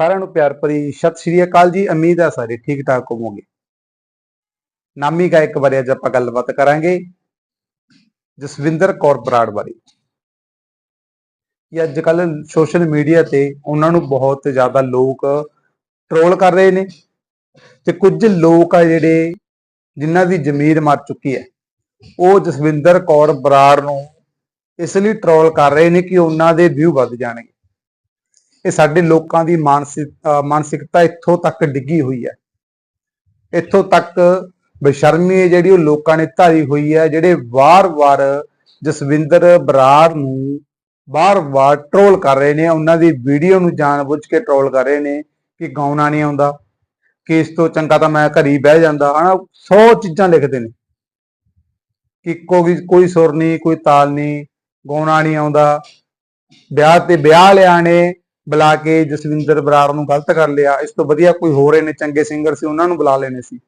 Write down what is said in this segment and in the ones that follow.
ਸਾਰਿਆਂ ਨੂੰ ਪਿਆਰ ਭਰੀ ਸਤਿ ਸ਼੍ਰੀ ਅਕਾਲ ਜੀ, ਉਮੀਦ ਹੈ ਸਾਰੇ ਠੀਕ ਠਾਕ ਹੋਵੋਗੇ। ਨਾਮੀ ਗਾਇਕ ਬਾਰੇ ਅੱਜ ਆਪਾਂ ਗੱਲਬਾਤ ਕਰਾਂਗੇ, ਜਸਵਿੰਦਰ ਕੌਰ ਬਰਾੜ ਬਾਰੇ। ਇਹ ਅੱਜ ਕੱਲ ਸੋਸ਼ਲ ਮੀਡੀਆ ਤੇ ਉਹਨਾਂ ਨੂੰ ਬਹੁਤ ਜ਼ਿਆਦਾ ਲੋਕ ਟਰੋਲ ਕਰ ਰਹੇ ਨੇ ਤੇ ਕੁਝ ਲੋਕ ਆ ਜਿਹੜੇ ਜਿਨ੍ਹਾਂ ਦੀ ਜ਼ਮੀਰ ਮਰ ਚੁੱਕੀ ਹੈ। ਉਹ ਜਸਵਿੰਦਰ ਕੌਰ ਬਰਾੜ ਨੂੰ ਇਸ ਲਈ ਟਰੋਲ ਕਰ ਰਹੇ ਨੇ ਕਿ ਉਹਨਾਂ ਦੇ ਵਿਊ ਵੱਧ ਜਾਣਗੇ। ਇਹ ਸਾਡੇ ਲੋਕਾਂ ਦੀ ਮਾਨਸਿਕ ਮਾਨਸਿਕਤਾ ਇੱਥੋਂ ਤੱਕ ਡਿੱਗੀ ਹੋਈ ਹੈ। ਇੱਥੋਂ ਤੱਕ ਬੇਸ਼ਰਮੀ ਜਿਹੜੀ ਉਹ ਲੋਕਾਂ ਨੇ ਧਾਰੀ ਹੋਈ ਹੈ, ਜਿਹੜੇ ਵਾਰ-ਵਾਰ ਜਸਵਿੰਦਰ ਬਰਾੜ ਨੂੰ ਵਾਰ-ਵਾਰ ਟਰੋਲ ਕਰ ਰਹੇ ਨੇ, ਉਹਨਾਂ ਦੀ ਵੀਡੀਓ ਨੂੰ ਜਾਣਬੁੱਝ ਕੇ ਟਰੋਲ ਕਰ ਰਹੇ ਨੇ ਕਿ ਗਾਉਣਾ ਨਹੀਂ ਆਉਂਦਾ, ਕਿ ਇਸ ਤੋਂ ਚੰਗਾ ਤਾਂ ਮੈਂ ਘਰੀ ਬਹਿ ਜਾਂਦਾ, ਹਨਾ 100 ਚੀਜ਼ਾਂ ਲਿਖਦੇ ਨੇ। ਕਿ ਕੋਈ ਕੋਈ ਸੁਰ ਨਹੀਂ, ਕੋਈ ਤਾਲ ਨਹੀਂ, ਗਾਉਣਾ ਨਹੀਂ ਆਉਂਦਾ। ਵਿਆਹ ਤੇ ਵਿਆਹ ਲਿਆ ਨੇ ਬੁਲਾ ਕੇ ਜਸਵਿੰਦਰ ਬਰਾੜ ਨੂੰ ਗਲਤ ਕਰ ਲਿਆ, ਇਸ ਤੋਂ ਵਧੀਆ ਕੋਈ ਹੋਰ ਇਹਨੇ ਚੰਗੇ ਸਿੰਗਰ ਸੀ, ਉਹਨਾਂ ਨੂੰ ਬੁਲਾ ਲੈਣੇ ਸੀ।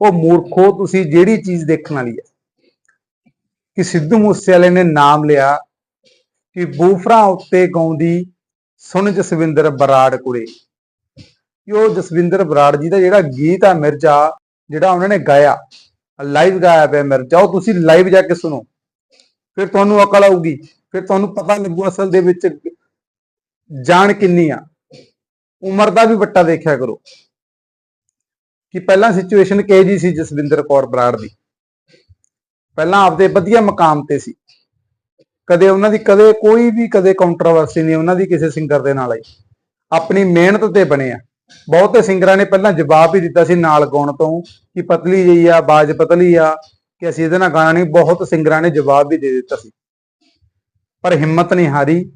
ਉਹ ਮੂਰਖੋ ਤੁਸੀਂ, ਜਿਹੜੀ ਚੀਜ਼ ਦੇਖਣ ਵਾਲੀ ਹੈ। ਕਿ ਸਿੱਧੂ ਮੂਸੇਵਾਲੇ ਨੇ ਨਾਮ ਲਿਆ ਕਿ ਬੂਫਰਾਂ ਉੱਤੇ ਗਾਉਂਦੀ, ਸੁਣ ਜਸਵਿੰਦਰ ਬਰਾੜ ਕੁੜੇ। ਕਿ ਉਹ ਜਸਵਿੰਦਰ ਬਰਾੜ ਜੀ ਦਾ ਜਿਹੜਾ ਗੀਤ ਆ ਮਿਰਜ਼ਾ, ਜਿਹੜਾ ਉਹਨਾਂ ਨੇ ਗਾਇਆ ਲਾਈਵ ਗਾਇਆ ਪਿਆ ਮਿਰਜ਼ਾ, ਉਹ ਤੁਸੀਂ ਲਾਈਵ ਜਾ ਕੇ ਸੁਣੋ। ਫਿਰ ਤੁਹਾਨੂੰ ਅਕਲ ਆਊਗੀ, ਫਿਰ ਤੁਹਾਨੂੰ ਪਤਾ ਲੱਗੂ ਅਸਲ ਦੇ ਵਿੱਚ ਜਾਣ ਕਿੰਨੀ ਆ। ਉਮਰ ਦਾ ਵੀ ਵੱਟਾ ਦੇਖਿਆ ਕਰੋ। ਕਿ ਪਹਿਲਾਂ ਸਿਚੁਏਸ਼ਨ ਕਿਹੋ ਜੀ ਸੀ ਜਸਵਿੰਦਰ ਕੌਰ ਬਰਾੜ ਦੀ। ਪਹਿਲਾਂ ਆਪਦੇ ਵਧੀਆ ਮਕਾਮ ਤੇ ਸੀ। ਕਦੇ ਉਹਨਾਂ ਦੀ, ਕਦੇ ਕੋਈ ਵੀ, ਕਦੇ ਕੰਟਰੋਵਰਸੀ ਨਹੀਂ, ਉਹਨਾਂ ਦੀ ਕਿਸੇ ਸਿੰਗਰ ਦੇ ਨਾਲ ਆਈ। ਆਪਣੀ ਮਿਹਨਤ ਤੇ ਬਣੇ ਆ। ਬਹੁਤੇ ਸਿੰਗਰਾਂ ਨੇ ਪਹਿਲਾਂ ਜਵਾਬ ਹੀ ਦਿੱਤਾ ਸੀ ਨਾਲ ਗਾਉਣ ਤੋਂ ਕਿ ਪਤਲੀ ਜਿਹੀ ਆ, ਬਾਜ ਪਤਲੀ ਆ, ਕਿ ਅਸੀਂ ਇਹਦੇ ਨਾਲ ਗਾਣਾ ਨਹੀਂ, ਬਹੁਤ ਸਿੰਗਰਾਂ ਨੇ ਜਵਾਬ ਵੀ ਦੇ ਦਿੱਤਾ ਸੀ। ਪਰ ਹਿੰਮਤ ਨਹੀਂ ਹਾਰੀ।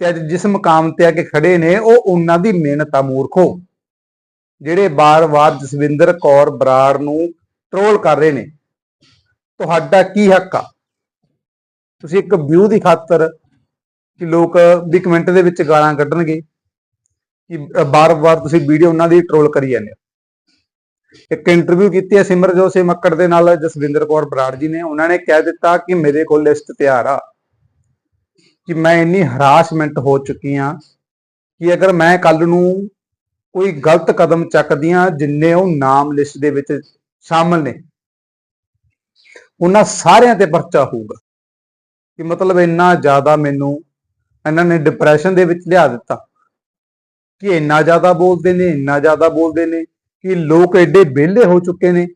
ਤੇ ਅੱਜ ਜਿਸ ਮਕਾਮ ਤੇ ਆ ਕੇ ਖੜੇ ਨੇ, ਉਹ ਉਹਨਾਂ ਦੀ ਮਿਹਨਤ ਆ, ਮੂਰਖੋ। ਜਿਹੜੇ ਬਾਰ-ਬਾਰ ਜਸਵਿੰਦਰ ਕੌਰ ਬਰਾੜ ਨੂੰ ਟਰੋਲ ਕਰ ਰਹੇ ਨੇ, ਤੁਹਾਡਾ ਕੀ ਹੱਕ ਆ? ਤੁਸੀਂ ਇੱਕ ਵਿਊ ਦੀ ਖਾਤਰ ਕਿ ਲੋਕ ਵੀ ਕਮੈਂਟ ਦੇ ਵਿੱਚ ਗਾਲਾਂ ਕੱਢਣਗੇ ਕਿ ਬਾਰ-ਬਾਰ ਤੁਸੀਂ ਵੀਡੀਓ ਉਹਨਾਂ ਦੀ ਟਰੋਲ ਕਰੀ ਜਾਂਦੇ ਹੋ। ਇੱਕ ਇੰਟਰਵਿਊ ਕੀਤੀ ਹੈ ਸਿਮਰਜੋਤ ਸਿੰਘ ਮੱਕੜ ਦੇ ਨਾਲ ਜਸਵਿੰਦਰ ਕੌਰ ਬਰਾੜ ਜੀ ਨੇ। ਉਹਨਾਂ ਨੇ ਕਹਿ ਦਿੱਤਾ ਕਿ ਮੇਰੇ ਕੋਲ ਲਿਸਟ ਤਿਆਰ ਆ। ਕਿ ਮੈਂ ਇੰਨੀ ਹਰਾਸਮੈਂਟ ਹੋ ਚੁੱਕੀ ਆ ਕਿ ਅਗਰ ਮੈਂ ਕੱਲ ਨੂੰ ਕੋਈ ਗਲਤ ਕਦਮ ਚੱਕਦੀ ਚੱਕਦੀਆਂ ਜਿੰਨੇ ਉਹ ਨਾਮ ਲਿਸਟ ਦੇ ਵਿੱਚ ਸ਼ਾਮਲ ਨੇ, ਉਹਨਾਂ ਸਾਰਿਆਂ ਤੇ ਪਰਚਾ ਹੋਊਗਾ। ਕਿ ਮਤਲਬ ਇੰਨਾ ਜ਼ਿਆਦਾ ਮੈਨੂੰ ਇਹਨਾਂ ਨੇ ਡਿਪਰੈਸ਼ਨ ਦੇ ਵਿੱਚ ਲਿਆ ਦਿੱਤਾ। ਕਿ ਇੰਨਾ ਜ਼ਿਆਦਾ ਬੋਲਦੇ ਨੇ, ਇੰਨਾ ਜ਼ਿਆਦਾ ਬੋਲਦੇ ਨੇ, ਕਿ ਲੋਕ ਐਡੇ ਵਿਹਲੇ ਹੋ ਚੁੱਕੇ ਨੇ,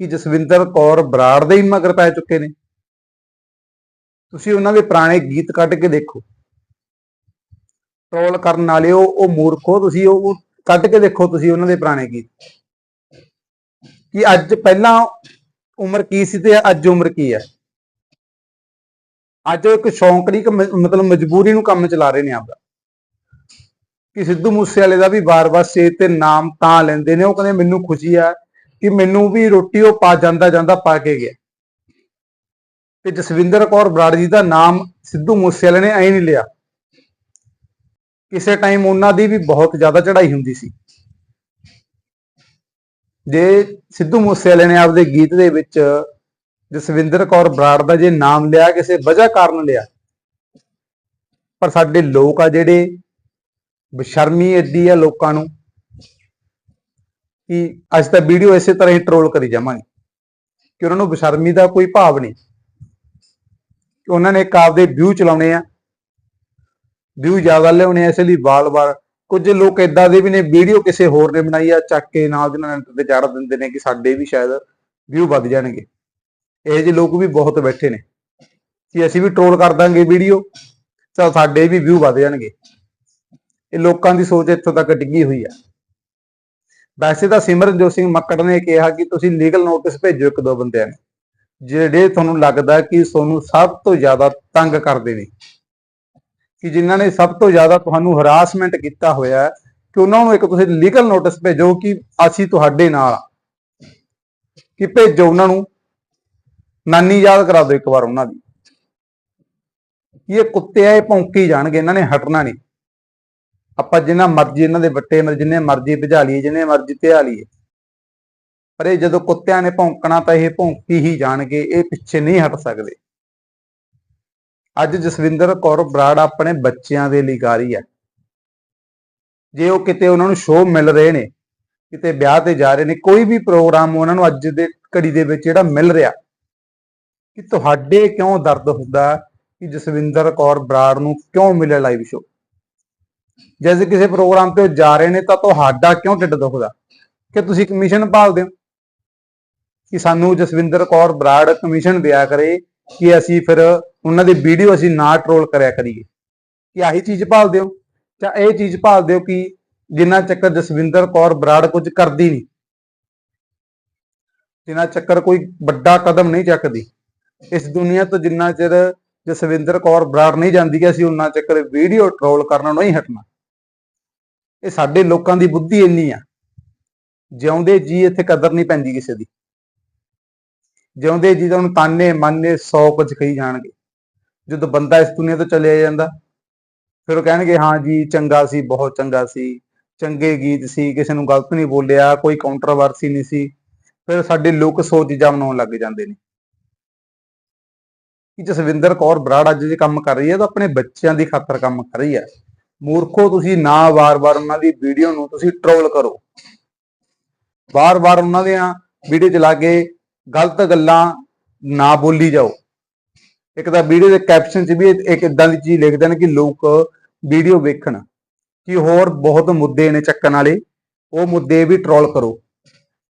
ਕਿ ਜਸਵਿੰਦਰ ਕੌਰ ਬਰਾੜ ਦੇ ਹੀ ਮਗਰ ਪੈ ਚੁੱਕੇ ਨੇ। ਤੁਸੀਂ ਉਹਨਾਂ ਦੇ ਪੁਰਾਣੇ ਗੀਤ ਕੱਢ ਕੇ ਦੇਖੋ। ਟਰੋਲ ਕਰਨ ਵਾਲੇ ਉਹ ਮੂਰਖੋ ਤੁਸੀਂ ਉਹ ਕੱਢ ਕੇ ਦੇਖੋ ਤੁਸੀਂ ਉਹਨਾਂ ਦੇ ਪੁਰਾਣੇ ਗੀਤ। ਕਿ ਅੱਜ ਪਹਿਲਾਂ ਉਮਰ ਕੀ ਸੀ ਤੇ ਅੱਜ ਉਮਰ ਕੀ ਹੈ? ਅੱਜ ਉਹ ਇੱਕ ਸ਼ੌਂਕ ਦੀ ਮਤਲਬ ਮਜਬੂਰੀ ਨੂੰ ਕੰਮ ਚਲਾ ਰਹੇ ਨੇ ਆਪਦਾ ਕਿ ਸਿੱਧੂ ਮੂਸੇਵਾਲੇ ਦਾ ਵੀ ਵਾਰ-ਵਾਰ ਸੇਜ ਤੇ ਨਾਮ ਤਾਂ ਲੈਂਦੇ ਨੇ, ਉਹ ਕਹਿੰਦੇ ਮੈਨੂੰ ਖੁਸ਼ੀ ਆ ਕਿ ਮੈਨੂੰ ਵੀ ਰੋਟੀ ਉਹ ਪਾ ਜਾਂਦਾ ਜਾਂਦਾ ਪਾ ਕੇ ਗਿਆ। ਤੇ ਜਸਵਿੰਦਰ ਕੌਰ ਬਰਾੜ ਜੀ ਦਾ ਨਾਮ ਸਿੱਧੂ ਮੂਸੇਵਾਲੇ ਨੇ ਐ ਨਹੀਂ ਲਿਆ। ਕਿਸੇ ਟਾਈਮ ਉਹਨਾਂ ਦੀ ਵੀ ਬਹੁਤ ਜ਼ਿਆਦਾ ਚੜ੍ਹਾਈ ਹੁੰਦੀ ਸੀ। ਜੇ ਸਿੱਧੂ ਮੂਸੇਵਾਲੇ ਨੇ ਆਪਦੇ ਗੀਤ ਦੇ ਵਿੱਚ ਜਸਵਿੰਦਰ ਕੌਰ ਬਰਾੜ ਦਾ ਜੇ ਨਾਮ ਲਿਆ, ਕਿਸੇ ਵਜ੍ਹਾ ਕਾਰਨ ਲਿਆ, ਪਰ ਸਾਡੇ ਲੋਕ ਆ ਜਿਹੜੇ ਬਸ਼ਰਮੀ ਏਡੀ ਆ ਲੋਕਾਂ ਨੂੰ ਕਿ ਅੱਜ ਤਾਂ ਵੀਡੀਓ ਇਸੇ ਤਰ੍ਹਾਂ ਹੀ ਟਰੋਲ ਕਰੀ ਜਾਵਾਂਗੇ ਕਿ ਉਹਨਾਂ ਨੂੰ ਬਸ਼ਰਮੀ ਦਾ ਕੋਈ ਭਾਵ ਨਹੀਂ। ਕਿ ਉਹਨਾਂ ਨੇ ਇੱਕ ਆਪਦੇ ਵਿਊ ਚਲਾਉਣੇ ਆ। ਵਿਊ ਜ਼ਿਆਦਾ ਲਿਆਉਣੇ ਆ ਇਸ ਲਈ ਵਾਰ-ਵਾਰ ਕੁਝ ਲੋਕ ਇਦਾਂ ਦੇ ਵੀ ਨੇ, ਵੀਡੀਓ ਕਿਸੇ ਹੋਰ ਨੇ ਬਣਾਈ ਆ, ਚੱਕ ਕੇ ਨਾਲ ਦੇ ਨਾਲ ਤੇ ਚੜ ਦਿੰਦੇ ਨੇ ਕਿ ਸਾਡੇ ਵੀ ਸ਼ਾਇਦ ਵਿਊ ਵੱਧ ਜਾਣਗੇ। ਇਹ ਜਿਹੇ ਲੋਕ ਵੀ ਬਹੁਤ ਬੈਠੇ ਨੇ। ਕਿ ਅਸੀਂ ਵੀ ਟਰੋਲ ਕਰ ਦਾਂਗੇ ਵੀਡੀਓ, ਤਾਂ ਸਾਡੇ ਵੀ ਵਿਊ ਵੱਧ ਜਾਣਗੇ। ਇਹ ਲੋਕਾਂ ਦੀ ਸੋਚ ਇੱਥੋਂ ਤੱਕ ਡਿੱਗੀ ਹੋਈ ਆ। ਵੈਸੇ ਤਾਂ ਸਿਮਰਨਜੋਤ ਸਿੰਘ ਮੱਕੜ ਨੇ ਕਿਹਾ ਕਿ ਤੁਸੀਂ ਲੀਗਲ ਨੋਟਿਸ ਭੇਜੋ ਇੱਕ ਦੋ ਬੰਦਿਆਂ ਨੂੰ। ਜਿਹੜੇ ਤੁਹਾਨੂੰ ਲੱਗਦਾ ਕਿ ਤੁਹਾਨੂੰ ਸਭ ਤੋਂ ਜ਼ਿਆਦਾ ਤੰਗ ਕਰਦੇ ਨੇ, ਕਿ ਜਿਨ੍ਹਾਂ ਨੇ ਸਭ ਤੋਂ ਜ਼ਿਆਦਾ ਤੁਹਾਨੂੰ ਹਰਾਸਮੈਂਟ ਕੀਤਾ ਹੋਇਆ ਕਿ ਉਹਨਾਂ ਨੂੰ ਇੱਕ ਤੁਸੀਂ ਲੀਗਲ ਨੋਟਿਸ ਭੇਜੋ ਕਿ ਅਸੀਂ ਤੁਹਾਡੇ ਨਾਲ ਕਿ ਭੇਜੋ ਉਹਨਾਂ ਨੂੰ, ਨਾਨੀ ਯਾਦ ਕਰਾ ਦਿਓ ਇੱਕ ਵਾਰ ਉਹਨਾਂ ਦੀ। ਕਿ ਇਹ ਕੁੱਤੇ ਆ, ਇਹ ਭੌਂਕੀ ਜਾਣਗੇ, ਇਹਨਾਂ ਨੇ ਹਟਣਾ ਨਹੀਂ। ਆਪਾਂ ਜਿੰਨਾ ਮਰਜ਼ੀ ਇਹਨਾਂ ਦੇ ਵੱਟੇ ਮਰ ਜਿੰਨੇ ਮਰਜ਼ੀ ਭਜਾ ਲਈਏ, ਜਿੰਨੇ ਮਰਜ਼ੀ ਧਿਆ ਲਈਏ। ਪਰ ਇਹ ਜਦੋਂ ਕੁੱਤਿਆਂ ਨੇ ਭੌਂਕਣਾ ਤਾਂ ਇਹ ਭੌਂਕੀ ਹੀ ਜਾਣਗੇ, ਇਹ ਪਿੱਛੇ ਨਹੀਂ ਹਟ ਸਕਦੇ। ਅੱਜ ਜਸਵਿੰਦਰ ਕੌਰ ਬਰਾੜ ਆਪਣੇ ਬੱਚਿਆਂ ਦੇ ਲਈ ਗਾ ਰਹੀ ਹੈ। ਜੇ ਉਹ ਕਿਤੇ ਉਹਨਾਂ ਨੂੰ ਸ਼ੋਅ ਮਿਲ ਰਹੇ ਨੇ, ਕਿਤੇ ਵਿਆਹ ਤੇ ਜਾ ਰਹੇ ਨੇ, ਕੋਈ ਵੀ ਪ੍ਰੋਗਰਾਮ ਉਹਨਾਂ ਨੂੰ ਅੱਜ ਦੇ ਘੜੀ ਦੇ ਵਿੱਚ ਜਿਹੜਾ ਮਿਲ ਰਿਹਾ, ਕਿ ਤੁਹਾਡੇ ਕਿਉਂ ਦਰਦ ਹੁੰਦਾ ਕਿ ਜਸਵਿੰਦਰ ਕੌਰ ਬਰਾੜ ਨੂੰ ਕਿਉਂ ਮਿਲਿਆ ਲਾਈਵ ਸ਼ੋਅ ਜੈਸੇ ਕਿਸੇ ਪ੍ਰੋਗਰਾਮ ਤੇ ਉਹ ਜਾ ਰਹੇ ਨੇ ਤਾਂ ਤੁਹਾਡਾ ਕਿਉਂ ਢਿੱਡ ਦੁਖਦਾ? ਕਿ ਤੁਸੀਂ ਕਮਿਸ਼ਨ ਭਾਲਦੇ ਹੋ? ਕਿ ਸਾਨੂੰ ਜਸਵਿੰਦਰ ਕੌਰ ਬਰਾੜ ਕਮਿਸ਼ਨ ਦਿਆ ਕਰੇ ਕਿ ਅਸੀਂ ਫਿਰ ਉਹਨਾਂ ਦੀ ਵੀਡੀਓ ਅਸੀਂ ਨਾ ਟਰੋਲ ਕਰਿਆ ਕਰੀਏ। ਕਿ ਆਹੀ ਚੀਜ਼ ਭਾਲਦੇ ਹੋ ਜਾਂ ਇਹ ਚੀਜ਼ ਭਾਲਦੇ ਹੋ ਕਿ ਜਿੰਨਾ ਚੱਕਰ ਜਸਵਿੰਦਰ ਕੌਰ ਬਰਾੜ ਕੁਝ ਕਰਦੀ ਨਹੀਂ ਜਿੰਨਾ ਚੱਕਰ ਕੋਈ ਵੱਡਾ ਕਦਮ ਨਹੀਂ ਚੱਕਦੀ। ਇਸ ਦੁਨੀਆ ਤੋਂ ਜਿੰਨਾ ਚਿਰ ਜਸਵਿੰਦਰ ਕੌਰ ਬਰਾੜ ਨਹੀਂ ਜਾਂਦੀ ਕਿ ਅਸੀਂ ਉਹਨਾਂ ਚੱਕਰ ਵੀਡੀਓ ਟਰੋਲ ਕਰਨਾ ਨਹੀਂ ਹਟਣਾ। ਇਹ ਸਾਡੇ ਲੋਕਾਂ ਦੀ ਬੁੱਧੀ ਇੰਨੀ ਆ। ਜਿਉਂਦੇ ਜੀ ਇੱਥੇ ਕਦਰ ਨਹੀਂ ਪੈਂਦੀ ਕਿਸੇ ਦੀ। ਜਿਉਂਦੇ ਜੀ ਤਾਂ ਉਹਨੂੰ ਤਾਨੇ ਮਾਨੇ ਸੌ ਕੁਝ ਕਹੀ ਜਾਣਗੇ। ਜਦੋਂ ਬੰਦਾ ਇਸ ਦੁਨੀਆ ਤੋਂ ਚਲਿਆ ਜਾਂਦਾ, ਫਿਰ ਉਹ ਕਹਿਣਗੇ, ਹਾਂ ਜੀ, ਚੰਗਾ ਸੀ, ਬਹੁਤ ਚੰਗਾ ਸੀ। ਚੰਗੇ ਗੀਤ ਸੀ, ਕਿਸੇ ਨੂੰ ਗਲਤ ਨਹੀਂ ਬੋਲਿਆ, ਕੋਈ ਕਾਉਂਟਰੋਵਰਸੀ ਨਹੀਂ ਸੀ। ਫਿਰ ਸਾਡੇ ਲੋਕ ਸੋਚ ਚੀਜ਼ਾਂ ਬਣਾਉਣ ਲੱਗ ਜਾਂਦੇ ਨੇ। ਕਿ ਜਸਵਿੰਦਰ ਕੌਰ ਬਰਾੜ ਅੱਜ ਜੇ ਕੰਮ ਕਰ ਰਹੀ ਹੈ, ਤਾਂ ਆਪਣੇ ਬੱਚਿਆਂ ਦੀ ਖਾਤਰ ਕੰਮ ਕਰ ਰਹੀ ਹੈ। ਮੂਰਖੋ, ਤੁਸੀਂ ਨਾ ਵਾਰ-ਵਾਰ ਉਹਨਾਂ ਦੀ ਵੀਡੀਓ ਨੂੰ ਤੁਸੀਂ ਟਰੋਲ ਕਰੋ। ਵਾਰ-ਵਾਰ ਉਹਨਾਂ ਦੀਆਂ ਵੀਡੀਓ ਚਲਾ ਕੇ ਗਲਤ ਗੱਲਾਂ ਨਾ ਬੋਲੀ ਜਾਓ। ਇੱਕ ਤਾਂ ਵੀਡੀਓ ਦੇ ਕੈਪਸ਼ਨ 'ਚ ਵੀ ਇੱਕ ਇਦਾਂ ਦੀ ਚੀਜ਼ ਲਿਖਦੇ ਨੇ ਕਿ ਲੋਕ ਵੀਡੀਓ ਵੇਖਣ ਕਿ ਹੋਰ ਬਹੁਤ ਮੁੱਦੇ ਨੇ ਚੱਕਣ ਵਾਲੇ, ਉਹ ਮੁੱਦੇ ਵੀ ਟਰੋਲ ਕਰੋ।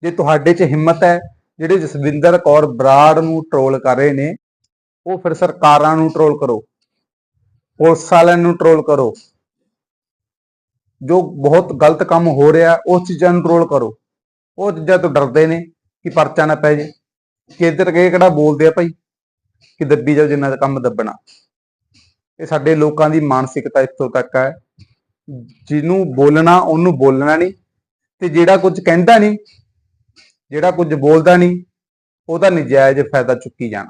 ਜੇ ਤੁਹਾਡੇ 'ਚ ਹਿੰਮਤ ਹੈ, ਜਿਹੜੇ ਜਸਵਿੰਦਰ ਕੌਰ ਬਰਾੜ ਨੂੰ ਟਰੋਲ ਕਰ ਰਹੇ ਨੇ, ਉਹ ਫਿਰ ਸਰਕਾਰਾਂ ਨੂੰ ਟਰੋਲ ਕਰੋ, ਪੁਲਿਸ ਵਾਲਿਆਂ ਨੂੰ ਟਰੋਲ ਕਰੋ। ਜੋ ਬਹੁਤ ਗਲਤ ਕੰਮ ਹੋ ਰਿਹਾ, ਉਸ ਚੀਜ਼ਾਂ ਨੂੰ ਟਰੋਲ ਕਰੋ। ਉਹ ਚੀਜ਼ਾਂ ਤੋਂ ਡਰਦੇ ਨੇ ਕਿ ਪਰਚਾ ਨਾ ਪੈ ਜੇ। ਕੇਦਰ ਕੇ ਕਿਹੜਾ ਬੋਲਦੇ ਆ ਭਾਈ? ਕਿ ਦੱਬੀ ਜਾਓ ਜਿੰਨਾ ਦਾ ਕੰਮ ਦੱਬਣਾ। ਇਹ ਸਾਡੇ ਲੋਕਾਂ ਦੀ ਮਾਨਸਿਕਤਾ ਇੱਥੋਂ ਤੱਕ ਹੈ ਜਿਹਨੂੰ ਬੋਲਣਾ, ਉਹਨੂੰ ਬੋਲਣਾ ਨਹੀਂ। ਤੇ ਜਿਹੜਾ ਕੁਝ ਕਹਿੰਦਾ ਨਹੀਂ, ਜਿਹੜਾ ਕੁਝ ਬੋਲਦਾ ਨਹੀਂ ਉਹਦਾ ਨਜਾਇਜ਼ ਫਾਇਦਾ ਚੁੱਕੀ ਜਾਣਾ।